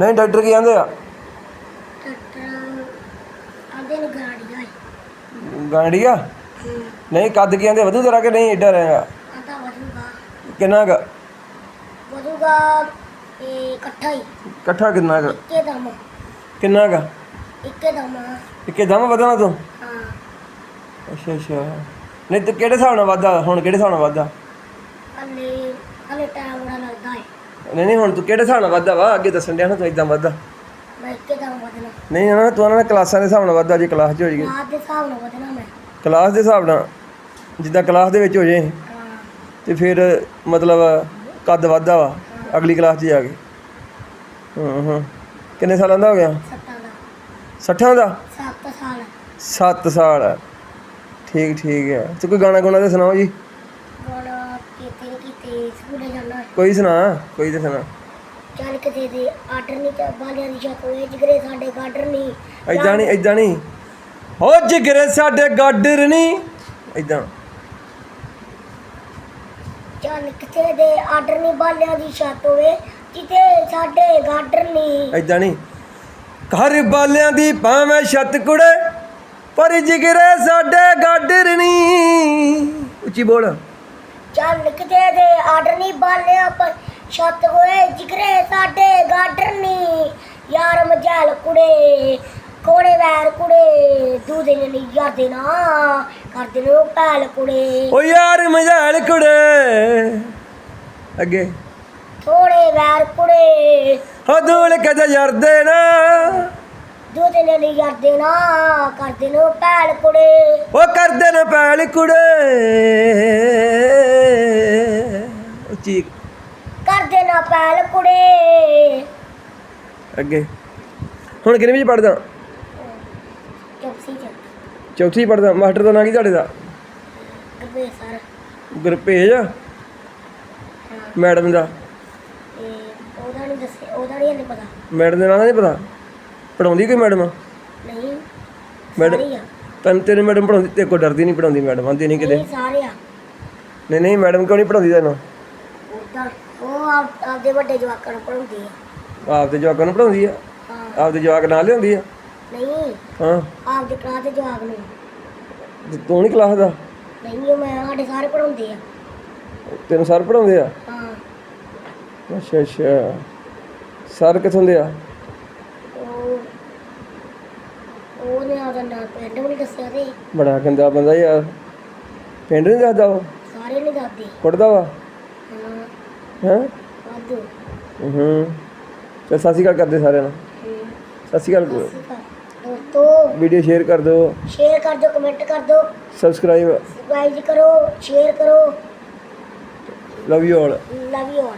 ਨਹੀਂ ਡਾਕਟਰ ਕੀ ਕਹਿੰਦੇ ਆ? ਆਦੇ ਨੇ ਗਾੜੀਆਂ ਨਹੀਂ ਕੱਦ ਕੀ ਕਹਿੰਦੇ? ਵਧੂ ਤੇਰਾ ਕਿ ਨਹੀਂ? ਏਡਾ ਰਹੇਗਾ। ਵਧੂਗਾ। ਕਿੰਨਾ ਕੁ? ਵਧੂਗਾ ਇਹ ਇਕੱਠਾ ਹੀ। ਇਕੱਠਾ ਕਿੰਨਾ ਕੁ? ਇੱਕੇ ਦਮ। ਕਿੰਨਾ ਕੁ? ਇੱਕੇ ਦਮ। ਇੱਕੇ ਦਮ ਵਧਣਾ ਤੂੰ? ਹਾਂ। ਅੱਛਾ ਅੱਛਾ। ਨਹੀਂ ਤੇ ਕਿਹੜੇ ਹਿਸਾਬ ਨਾਲ ਵਾਧਾ ਹੁਣ ਕਿਹੜੇ ਹਿਸਾਬ ਨਾਲ ਵਾਧਾ ਹਲੇ ਹਲੇ ਟਾਈਮ ਬੜਾ ਨਹੀਂ ਨਹੀਂ ਹੁਣ ਤੂੰ ਕਿਹੜੇ ਹਿਸਾਬ ਨਾਲ ਵਾਧਾ ਵਾ? ਅੱਗੇ ਦੱਸਣ ਡਿਆ ਨਾ ਤੂੰ ਇਦਾਂ ਵਾਧਾ ਮੈਂ ਇੱਕੇ ਦਮ ਵਧਣਾ। ਨਹੀਂ ਨਾ ਤੂੰ ਉਹਨਾਂ ਨੇ ਕਲਾਸਾਂ ਦੇ ਹਿਸਾਬ ਨਾਲ ਵਾਧਾ ਜੇ ਕਲਾਸ 'ਚ ਹੋ ਜਾਈਏ ਰਾਤ ਦੇ ਹਿਸਾਬ ਨਾਲ ਵਧਣਾ ਮੈਂ। ਕਲਾਸ ਦੇ ਹਿਸਾਬ ਨਾਲ ਜਿੱਦਾਂ ਕਲਾਸ ਦੇ ਵਿੱਚ ਹੋ ਜੇ ਹਾਂ ਤੇ ਫਿਰ ਮਤਲਬ ਕੱਦ ਵਾਧਾ ਵਾ ਅਗਲੀ ਕਲਾਸ 'ਚ ਜਾ ਕੇ। ਹਾਂ ਹਾਂ। ਕਿੰਨੇ ਸਾਲਾਂ ਦਾ ਹੋ ਗਿਆ? ਸੱਤਾਂ ਦਾ। 60 ਦਾ? 7 ਸਾਲ। 7 ਸਾਲ। ਠੀਕ ਠੀਕ ਹੈ। ਤੇ ਕੋਈ ਗਾਣਾ ਗੁਣਾ ਤੇ ਸੁਣਾਓ ਜੀ। ਕਿਤੇ ਨੀ ਕਿਤੇ ਸਕੂਲੇ ਜਾਣਾ। ਹੈ। ਕੋਈ ਸੁਣਾ ਕੋਈ ਤੇ ਸੁਣਾ। ਚੱਲ ਕਿਤੇ ਦੇ ਆਰਡਰ ਨਹੀਂ ਤੇ ਬਾਲਿਆਂ ਦੀ ਸ਼ੱਕ ਹੋਏ ਜਿਗਰੇ ਸਾਡੇ ਗਾਡਰ ਨਹੀਂ ਐਦਾਂ ਨਹੀਂ ਐਦਾਂ ਨਹੀਂ ਹੋ ਜਿਗਰੇ ਸਾਡੇ ਗਾਡਰ ਨਹੀਂ ਐਦਾਂ ਚੱਲ ਕਿਤੇ ਦੇ ਆਰਡਰ ਨਹੀਂ ਬਾਲਿਆਂ ਦੀ ਛੱਤ ਹੋਵੇ ਕਿਤੇ ਸਾਡੇ ਗਾਡਰ ਨਹੀਂ ਐਦਾਂ ਨਹੀਂ ਘਰ ਬਾਲਿਆਂ ਦੀ ਭਾਵੇਂ ਛੱਤ ਕੁੜੇ ਪਰ ਜਿਗਰੇ ਸਾਡੇ ਗਾਡਰ ਨਹੀਂ ਉੱਚੀ ਬੋਲ। ਚੱਲ ਕਿਤੇ ਦੇ ਆਰਡਰ ਨਹੀਂ ਬਾਲਿਆਂ ਪਰ ਛੱਤ ਹੋਏ ਜਿਗਰੇ ਸਾਡੇ ਗਾਡਰ ਨਹੀਂ। ਯਾਰ ਮਜਾਲ ਕੁੜੇ ਕੋੜੇ ਵੈਰ ਕੁੜੇ ਦੂਦੇ ਨੇ ਨਹੀਂ ਯਾਰ ਦੇਣਾ ਕਰਦੇ ਨੇ ਉਹ ਪੈਲ ਕੁੜੇ। ਓ ਯਾਰ ਮਜ਼ਾਲ ਕੁੜੇ। ਅੱਗੇ। ਥੋੜੇ ਵੈਰ ਕੁੜੇ ਹੋ ਦੂਲ ਕਦੇ ਯਰਦੇ ਨਾ। ਦੂਦੇ ਨੇ ਨਹੀਂ ਯਾਰ ਦੇਣਾ ਕਰਦੇ ਨੇ ਉਹ ਪੈਲ ਕੁੜੇ। ਉਹ ਕਰਦੇ ਨੇ ਪੈਲ ਕੁੜੇ। ਉੱਚੀ ਕਰਦੇ ਨਾ ਪੈਲ ਕੁੜੇ। ਅੱਗੇ। ਹੁਣ ਕਿੰਨੇ ਵਿੱਚ ਪੜਦਾ ਚੌਕਸੀ ਚ। ਚੌਥੀ ਪੜਦਾ ਮਾਸਟਰ ਦਾ ਨਾਂ ਕੀ ਤੁਹਾਡੇ ਦਾ? ਗਰਵੇ ਸਰ ਗੁਰਪੇਜ ਮੈਡਮ ਦਾ। ਤੇ ਉਹਦਾ ਨਹੀਂ ਦੱਸਿਆ ਉਹਦਾ ਨਹੀਂ ਹਲੇ ਪਤਾ। ਮੈਡਮ ਦੇ ਨਾਂ ਨਹੀਂ ਪਤਾ? ਪੜਾਉਂਦੀ ਕੋਈ ਮੈਡਮ? ਨਹੀਂ। ਮੈਡਮ ਸਾਰੇ ਆ। ਤੈਨੂੰ ਤੇਰੀ ਮੈਡਮ ਪੜਾਉਂਦੀ ਤੇ ਕੋਈ ਡਰਦੀ ਨਹੀਂ ਪੜਾਉਂਦੀ ਮੈਡਮ ਆਂਦੀ ਨਹੀਂ ਕਿਤੇ। ਨਹੀਂ ਸਾਰੇ ਆ। ਨਹੀਂ ਨਹੀਂ ਮੈਡਮ ਕਿਉਂ ਨਹੀਂ ਪੜਾਉਂਦੀ ਤੈਨੂੰ? ਉਹ ਆਪ ਆਪਦੇ ਵੱਡੇ ਜਵਾਕਾਂ ਨੂੰ ਪੜਾਉਂਦੀ ਆ। ਆਪਦੇ ਜਵਾਕਾਂ ਨੂੰ ਪੜਾਉਂਦੀ ਆ? ਹਾਂ। ਆਪਦੇ ਜਵਾਕ ਨਾਲ ਲਿਆਉਂਦੀ ਆ? ਨਹੀਂ। ਹਾਂ। ਆਪਦੇ ਕਲਾਸ ਦੇ ਜਵਾਕ ਨੂੰ। ਤੇ ਤੂੰ ਨਹੀਂ ਕਲਾਸ ਦਾ? ਨਹੀਂ ਉਹ ਮੈਂ ਸਾਡੇ ਸਾਰੇ ਪੜਾਉਂਦੇ ਆ। ਤੈਨੂੰ ਸਰ ਪੜਾਉਂਦੇ ਆ? ਹਾਂ। ਅੱਛਾ ਅੱਛਾ। ਸਰ ਕਿੱਥੋਂ ਦੇ ਆ? ਉਹ ਉਹਨੇ ਆਦਾ ਨਾ ਪਿੰਡ ਵੀ ਦੱਸਿਆ ਤੇ। ਬੜਾ ਗੰਦਾ ਬੰਦਾ ਯਾਰ। ਪਿੰਡ ਨਹੀਂ ਦੱਸਦਾ ਉਹ? ਸਾਰੇ ਨਹੀਂ ਦੱਸਦੇ। ਕੁੱਟਦਾ ਵਾ? ਹਾਂ। ਹੈਂ? ਵਾਧੂ। ਹੂੰ। ਤੇ ਸਤਿ ਸ਼੍ਰੀ ਅਕਾਲ ਕਰਦੇ ਸਾਰਿਆਂ ਨੂੰ। ਸਤਿ ਸ਼੍ਰੀ ਅਕਾਲ। ਕਰੋ। ਦੋਸਤੋ ਵੀਡੀਓ ਸ਼ੇਅਰ ਕਰ ਦਿਓ। ਸ਼ੇਅਰ ਕਰ ਦਿਓ ਕਮੈਂਟ ਕਰ ਦਿਓ। ਸਬਸਕ੍ਰਾਈਬ ਸਬਸਕ੍ਰਾਈਬ ਕਰੋ ਸ਼ੇਅਰ ਕਰੋ। Love you all love you all